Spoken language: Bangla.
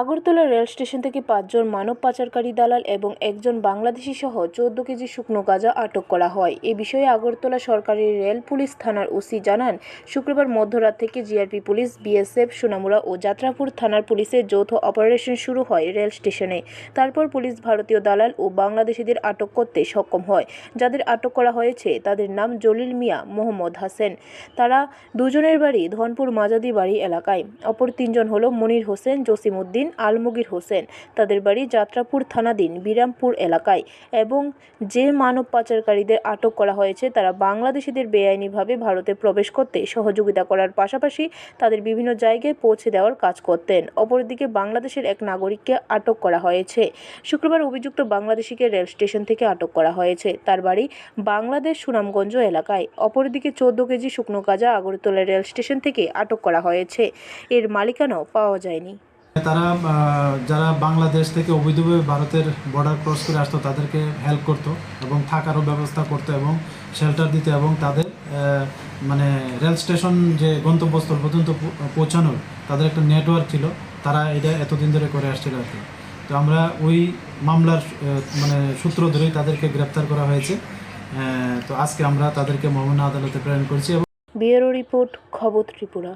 আগরতলা রেল স্টেশন থেকে পাঁচজন মানব পাচারকারী দালাল এবং একজন বাংলাদেশি সহ চোদ্দ কেজি শুকনো গাঁজা আটক করা হয়। এ বিষয়ে আগরতলা সরকারি রেল পুলিশ থানার ওসি জানান, শুক্রবার মধ্যরাত থেকে জিআরপি পুলিশ, বিএসএফ, সোনামুড়া ও যাত্রাপুর থানার পুলিশের যৌথ অপারেশন শুরু হয় রেল স্টেশনে। তারপর পুলিশ ভারতীয় দালাল ও বাংলাদেশিদের আটক করতে সক্ষম হয়। যাদের আটক করা হয়েছে, তাদের নাম জলিল মিয়া, মোহাম্মদ হাসেন। তারা দুজনের বাড়ি ধনপুর মাজাদি বাড়ি এলাকায়। অপর তিনজন হলো মনির হোসেন জসিমউদ্দিন আলমগীর হোসেন। তাদের বাড়ি যাত্রাপুর থানাধীন বিরামপুর এলাকায় এবং যে মানব পাচারকারীদের আটক করা হয়েছে, তারা বাংলাদেশিদের বেআইনিভাবে ভারতে প্রবেশ করতে সহযোগিতা করার পাশাপাশি তাদের বিভিন্ন জায়গায় পৌঁছে দেওয়ার কাজ করতেন। অপরদিকে বাংলাদেশের এক নাগরিককে আটক করা হয়েছে। শুক্রবার অভিযুক্ত বাংলাদেশিকে রেল স্টেশন থেকে আটক করা হয়েছে। তার বাড়ি বাংলাদেশ সুনামগঞ্জ এলাকায়। অপরদিকে চোদ্দ কেজি শুকনো গাঁজা আগরতলা রেল স্টেশন থেকে আটক করা হয়েছে। এর মালিকানাও পাওয়া যায়নি। তারা যারা বাংলাদেশ থেকে অবৈধভাবে ভারতের বর্ডার ক্রস করে আসতো, তাদেরকে হেল্প করতো এবং থাকারও ব্যবস্থা করতো এবং শেল্টার দিত এবং তাদের মানে রেল স্টেশন যে গন্তব্যস্থল পর্যন্ত পৌঁছানোর তাদের একটা নেটওয়ার্ক ছিল। তারা এটা এতদিন ধরে করে আসছিল আর কি। তো আমরা ওই মামলার মানে সূত্র ধরেই তাদেরকে গ্রেপ্তার করা হয়েছে। তো আজকে আমরা তাদেরকে মহামান্য আদালতে প্রেরণ করছি এবং ব্যুরো রিপোর্ট খবর ত্রিপুরা।